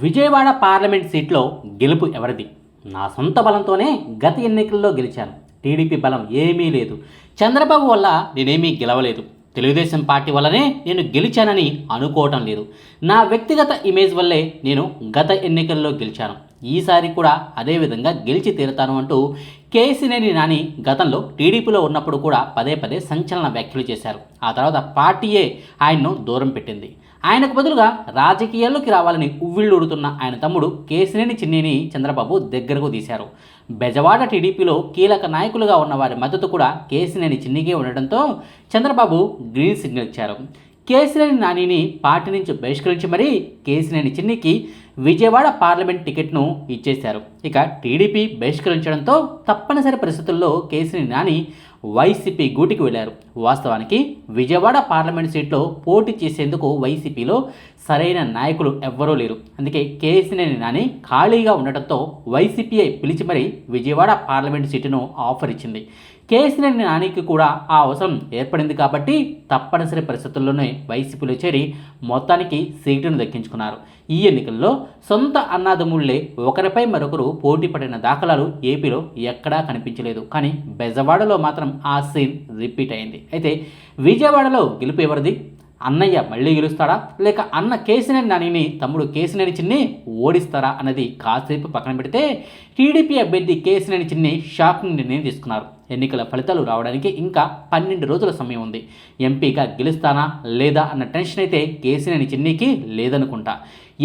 Vijayawada parliament సీట్లో గెలుపు ఎవరిది? నా సొంత బలంతోనే గత ఎన్నికల్లో గెలిచాను. టీడీపీ బలం ఏమీ లేదు. చంద్రబాబు వల్ల నేనేమీ గెలవలేదు. తెలుగుదేశం పార్టీ వల్లనే నేను గెలిచానని అనుకోవటం లేదు. నా వ్యక్తిగత ఇమేజ్ వల్లే నేను గత ఎన్నికల్లో గెలిచాను. ఈసారి కూడా అదేవిధంగా గెలిచి తీరుతాను అంటూ కేసినేని నాని గతంలో టీడీపీలో ఉన్నప్పుడు కూడా పదే పదే సంచలన వ్యాఖ్యలు చేశారు. ఆ తర్వాత పార్టీయే ఆయన్ను దూరం పెట్టింది. ఆయనకు బదులుగా రాజకీయాల్లోకి రావాలని ఉవ్విళ్ళూడుతున్న ఆయన తమ్ముడు కేసినేని చిన్నిని చంద్రబాబు దగ్గరకు తీశారు. బెజవాడ టీడీపీలో కీలక నాయకులుగా ఉన్న వారి మద్దతు కూడా కేసినేని చిన్నికే ఉండటంతో చంద్రబాబు గ్రీన్ సిగ్నల్ ఇచ్చారు. కేసినేని నానిని పార్టీ నుంచి బహిష్కరించి మరీ కేసినేని చిన్నికి విజయవాడ పార్లమెంట్ టికెట్ను ఇచ్చేశారు. ఇక టీడీపీ బహిష్కరించడంతో తప్పనిసరి పరిస్థితుల్లో కేసినేని నాని వైసీపీ గూటికి వెళ్ళారు. వాస్తవానికి విజయవాడ పార్లమెంట్ సీట్లో పోటీ చేసేందుకు వైసీపీలో సరైన నాయకులు ఎవ్వరూ లేరు. అందుకే కేసినేని నాని ఖాళీగా ఉండటంతో వైసీపీఐ పిలిచి మరీ విజయవాడ పార్లమెంట్ సీటును ఆఫర్ ఇచ్చింది. కేసినేని నానికి కూడా ఆ అవసరం ఏర్పడింది కాబట్టి తప్పనిసరి పరిస్థితుల్లోనే వైసీపీలో చేరి మొత్తానికి సీటును దక్కించుకున్నారు. ఈ ఎన్నికల్లో సొంత అన్నాదమ్ముళ్ళే ఒకరిపై మరొకరు పోటీ పడిన దాఖలాలు ఏపీలో ఎక్కడా కనిపించలేదు. కానీ బెజవాడలో మాత్రం ఆ సీన్ రిపీట్ అయింది. అయితే విజయవాడలో గెలుపు ఎవరిది? అన్నయ్య మళ్ళీ గెలుస్తాడా? లేక అన్న కేసినేని నానిని తమ్ముడు కేసినేని చిన్ని ఓడిస్తారా అన్నది కాసేపు పక్కన పెడితే టీడీపీ అభ్యర్థి కేసినేని చిన్ని షాకింగ్ నిర్ణయం తీసుకున్నారు. ఎన్నికల ఫలితాలు రావడానికి ఇంకా పన్నెండు రోజుల సమయం ఉంది. ఎంపీగా గెలుస్తానా లేదా అన్న టెన్షన్ అయితే కేసినేని చిన్నికి లేదనుకుంటా.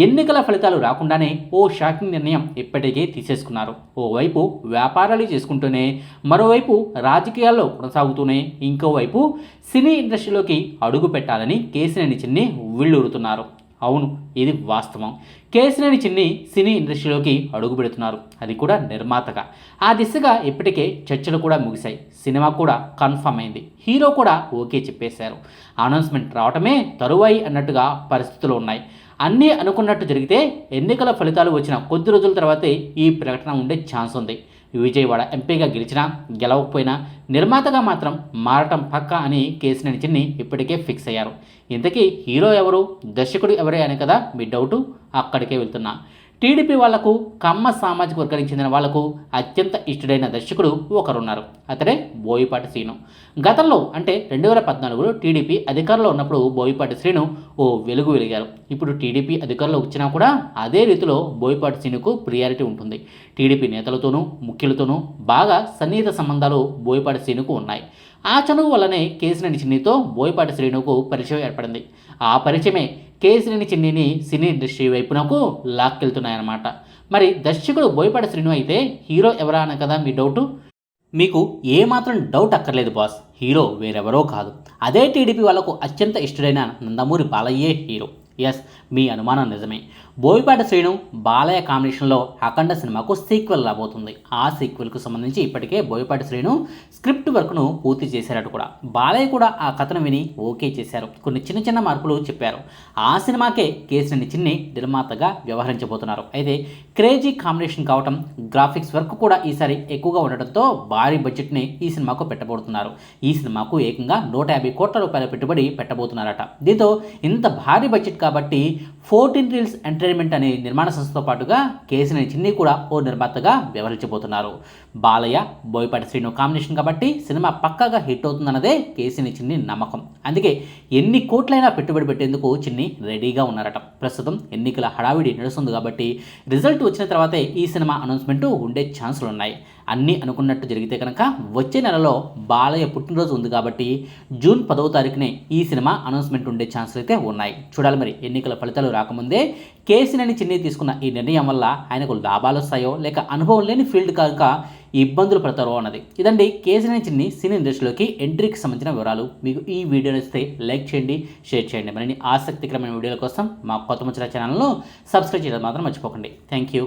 ఎన్నికల ఫలితాలు రాకుండానే ఓ షాకింగ్ నిర్ణయం ఇప్పటికే తీసేసుకున్నారు. ఓవైపు వ్యాపారాలు చేసుకుంటూనే మరోవైపు రాజకీయాల్లో కొనసాగుతూనే ఇంకోవైపు సినీ ఇండస్ట్రీలోకి అడుగు పెట్టాలని కేసినేని చిన్ని ఉవ్విళ్ళూరుతున్నారు అవును ఇది వాస్తవం. కేసినేని చిన్ని సినీ ఇండస్ట్రీలోకి అడుగు పెడుతున్నారు అది కూడా నిర్మాతగా. ఆ దిశగా ఇప్పటికే చర్చలు కూడా ముగిశాయి. సినిమా కూడా కన్ఫర్మ్ అయింది. హీరో కూడా ఓకే చెప్పేశారు. అనౌన్స్మెంట్ రావటమే తరువాయి అన్నట్టుగా పరిస్థితులు ఉన్నాయి. అన్నీ అనుకున్నట్టు జరిగితే ఎన్నికల ఫలితాలు వచ్చిన కొద్ది రోజుల తర్వాతే ఈ ప్రకటన ఉండే ఛాన్స్ ఉంది. విజయవాడ ఎంపీగా గెలిచినా గెలవకపోయినా నిర్మాతగా మాత్రం మారటం పక్క అని కేసినేని చిన్ని ఇప్పటికే ఫిక్స్ అయ్యారు. ఇంతకీ హీరో ఎవరు దర్శకుడు ఎవరే అని కదా మీ డౌటు? అక్కడికే వెళ్తున్నా. టీడీపీ వాళ్ళకు కమ్మ సామాజిక వర్గానికి చెందిన వాళ్ళకు అత్యంత ఇష్టడైన దర్శకుడు ఒకరున్నారు. అతడే బోయిపాటి శ్రీను. గతంలో అంటే రెండు వేల పద్నాలుగులో టీడీపీ అధికారంలో ఉన్నప్పుడు బోయిపాటి శ్రీను ఓ వెలుగు వెలిగారు. ఇప్పుడు టీడీపీ అధికారంలో వచ్చినా కూడా అదే రీతిలో బోయిపాటి శ్రీనుకు ప్రియారిటీ ఉంటుంది. టీడీపీ నేతలతోనూ ముఖ్యులతోనూ బాగా సన్నిహిత సంబంధాలు బోయపాటి శ్రీనుకు ఉన్నాయి. ఆ చనువు వల్లనే కేసినేని చిన్నితో బోయపాటి శ్రీనుకు పరిచయం ఏర్పడింది. ఆ పరిచయమే కేసినేని చిన్నిని సినీ ఇండస్ట్రీ వైపునకు లాక్కెళ్తున్నాయన్నమాట. మరి దర్శకుడు బోయపాటి శ్రీను అయితే హీరో ఎవరా అన్న కదా మీ డౌటు? మీకు ఏమాత్రం డౌట్ అక్కర్లేదు బాస్. హీరో వేరెవరో కాదు. అదే టీడీపీ వాళ్ళకు అత్యంత ఇష్టడైన నందమూరి బాలయ్యే హీరో. ఎస్ మీ అనుమానం నిజమే. బోయపాటి శ్రీను బాలయ్య కాంబినేషన్లో అఖండ సినిమాకు సీక్వెల్ రాబోతుంది. ఆ సీక్వెల్కు సంబంధించి ఇప్పటికే బోయపాటి శ్రీను స్క్రిప్ట్ వర్క్ను పూర్తి చేశారట కూడా. బాలయ్య కూడా ఆ కథను విని ఓకే చేశారు. కొన్ని చిన్న చిన్న మార్పులు చెప్పారు. ఆ సినిమాకే కేసిని చిన్ని నిర్మాతగా వ్యవహరించబోతున్నారు. అయితే క్రేజీ కాంబినేషన్ కావటం గ్రాఫిక్స్ వర్క్ కూడా ఈసారి ఎక్కువగా ఉండటంతో భారీ బడ్జెట్ని ఈ సినిమాకు పెట్టబోతున్నారు. ఈ సినిమాకు ఏకంగా నూట యాభై కోట్ల రూపాయల పెట్టుబడి పెట్టబోతున్నారట. దీంతో ఇంత భారీ బడ్జెట్ కాబట్టి ఫోర్టీన్ రీల్స్ ఎంటర్టైన్మెంట్ అనే నిర్మాణ సంస్థతో పాటుగా కేసినేని చిన్ని కూడా ఓ నిర్మాతగా వ్యవహరించబోతున్నారు. బాలయ్య బోయపాటి శ్రీను కాంబినేషన్ కాబట్టి సినిమా పక్కాగా హిట్ అవుతుందన్నదే కేసీని చిన్ని నమ్మకం. అందుకే ఎన్ని కోట్లైనా పెట్టుబడి పెట్టేందుకు చిన్ని రెడీగా ఉన్నారట. ప్రస్తుతం ఎన్నికల హడావిడి నడుస్తుంది కాబట్టి రిజల్ట్ వచ్చిన తర్వాతే ఈ సినిమా అనౌన్స్మెంట్ ఉండే ఛాన్సులు ఉన్నాయి అన్నీ అనుకున్నట్టు జరిగితే కనుక వచ్చే నెలలో బాలయ్య పుట్టినరోజు ఉంది కాబట్టి జూన్ పదవ తారీఖునే ఈ సినిమా అనౌన్స్మెంట్ ఉండే ఛాన్సులు అయితే ఉన్నాయి. చూడాలి మరి ఎన్నికల ఫలితాలు రాకముందే కేసీని చిన్ని తీసుకున్న ఈ నిర్ణయం వల్ల ఆయనకు లాభాలు వస్తాయో లేక అనుభవం లేని ఫీల్డ్ కాక ఇబ్బందులు పడతారో అన్నది. ఇదండి కేసీనని చిన్ని సినీ ఇండస్ట్రీలోకి ఎంట్రీకి సంబంధించిన వివరాలు. మీకు ఈ వీడియో నచ్చితే లైక్ చేయండి షేర్ చేయండి. మరిన్ని ఆసక్తికరమైన వీడియోల కోసం మా కొత్త ముచ్చట ఛానల్ను సబ్స్క్రైబ్ చేయడం మాత్రం మర్చిపోకండి. Thank you.